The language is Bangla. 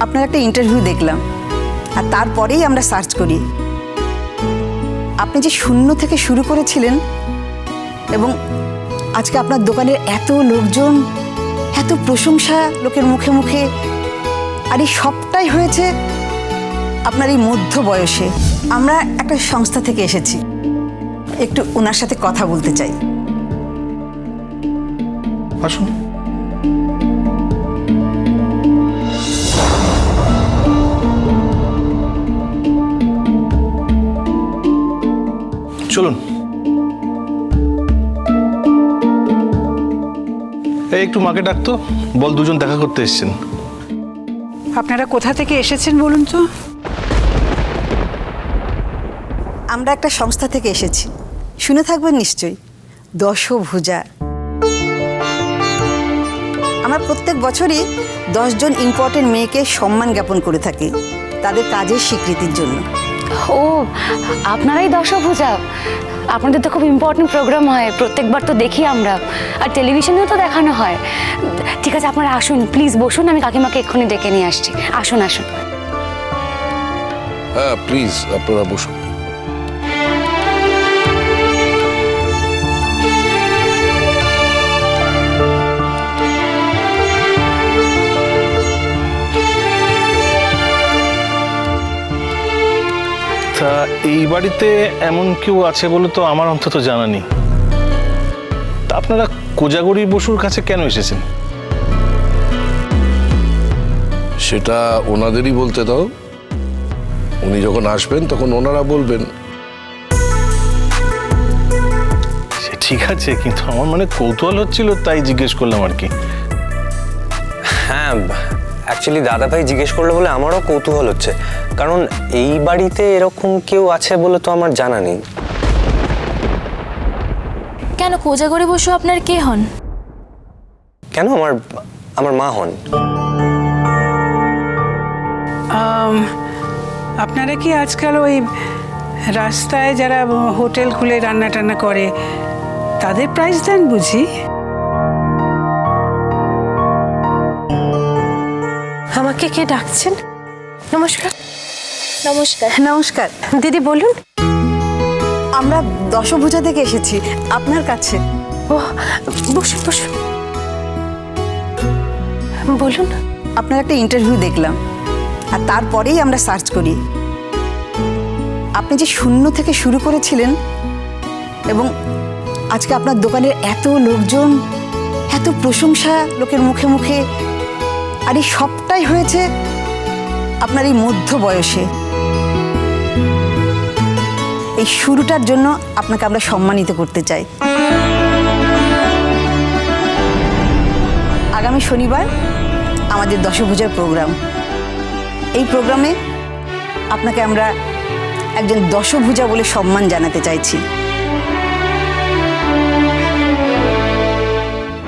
আপনার একটা ইন্টারভিউ দেখলাম, আর তারপরেই আমরা সার্চ করি। আপনি যে শূন্য থেকে শুরু করেছিলেন, এবং আজকে আপনার দোকানের এত লোকজন, এত প্রশংসা লোকের মুখে মুখে, আর এই সবটাই হয়েছে আপনার এই মধ্য বয়সে। আমরা একটা সংস্থা থেকে এসেছি। একটু ওনার সাথে কথা বলতে চাই। আসুন। চলুন। এই একটু মাকে ডাকতো বল দুজন দেখা করতে এসছেন। আপনারা কোথা থেকে এসেছেন বলুন তো? আমরা একটা সংস্থা থেকে এসেছি। শুনে থাকবেন নিশ্চয়ই। দশভুজা। আমরা প্রত্যেক বছরই দশজন ইম্পর্টেন্ট মেয়েকে সম্মান জ্ঞাপন করে থাকি তাদের কাজের স্বীকৃতির জন্য। ও, আপনারাই দশভূজা। আপনাদের তো খুব ইম্পর্টেন্ট প্রোগ্রাম হয়, প্রত্যেকবার তো দেখি আমরা। আর টেলিভিশনেও তো দেখানো হয়। ঠিক আছে, আপনারা আসুন প্লিজ বসুন, আমি কাকিমাকে এক্ষুনি ডেকে নিয়ে আসছি। আসুন আসুন। হ্যাঁ প্লিজ আপনারা বসুন। এই বাড়িতে এমন কেউ আছে বলে তো আমার অন্তত জানা নেই। তা আপনারা কোজাগরি বসুর কাছে কেন এসেছেন? সেটা ওনাদেরই বলতে দাও। উনি যখন আসবেন তখন ওনারা বলবেন। সে ঠিক আছে কিন্তু আমার মানে কৌতূহল হচ্ছিল তাই জিজ্ঞেস করলাম আর কি। হ্যাঁ অ্যাকচুয়ালি দাদাভাই জিজ্ঞেস করল বলে আমারও কৌতূহল হচ্ছে। কারণ এই বাড়িতে এরকম কেউ আছে বলে তো আমার জানা নেই। কেন কোজাগরি বসু আপনার কে হন? কেন আমার আমার মা হন? আপনারা কি আজকাল ওই রাস্তায় যারা হোটেল খুলে রান্না টান্না করে তাদের প্রাইস দেন বুঝি? আমাকে কে ডাকছেন? নমস্কার। নমস্কার। নমস্কার। দিদি বলুন। আমরা দশভুজা থেকে এসেছি। আপনার কাছে। ও বসুন বসুন। বলুন। আপনার একটা ইন্টারভিউ দেখলাম। আর তারপরেই আমরা সার্চ করি। আপনি যে শূন্য থেকে শুরু করেছিলেন এবং আজকে আপনার দোকানের এত লোকজন এত প্রশংসা লোকের মুখে মুখে আর এই সবটাই হয়েছে আপনার এই মধ্য বয়সে। এই শুরুটার জন্য আপনাকে আমরা সম্মানিত করতে চাই। আগামী শনিবার আমাদের দশভূজার প্রোগ্রাম। এই প্রোগ্রামে আপনাকে আমরা একজন দশভূজা বলে সম্মান জানাতে চাইছি।